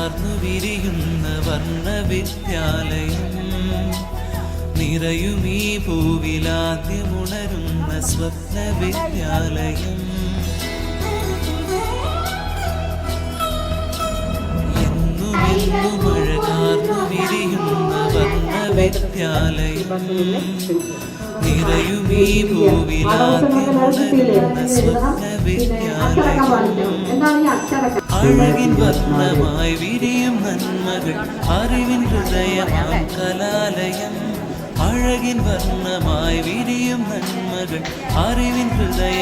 ചാർന്നു വിരിയുന്ന വർണ വിദ്യാലയം നിറയുമീ പൂവിലാദ്യമുണരുന്ന സ്വപ്ന വിദ്യാലയം നിറയുമീ പൂവിലാദ്യമുണരുന്ന സ്വപ്ന വിദ്യാലയം அழகின் வர்ணமாய் விரியும் நன்மகள் அறிவின் ஹிருதயமாம் கலாலயம். அழகின் வர்ணமாய் விரியும் நன்மகள் அறிவின் ஹிருதய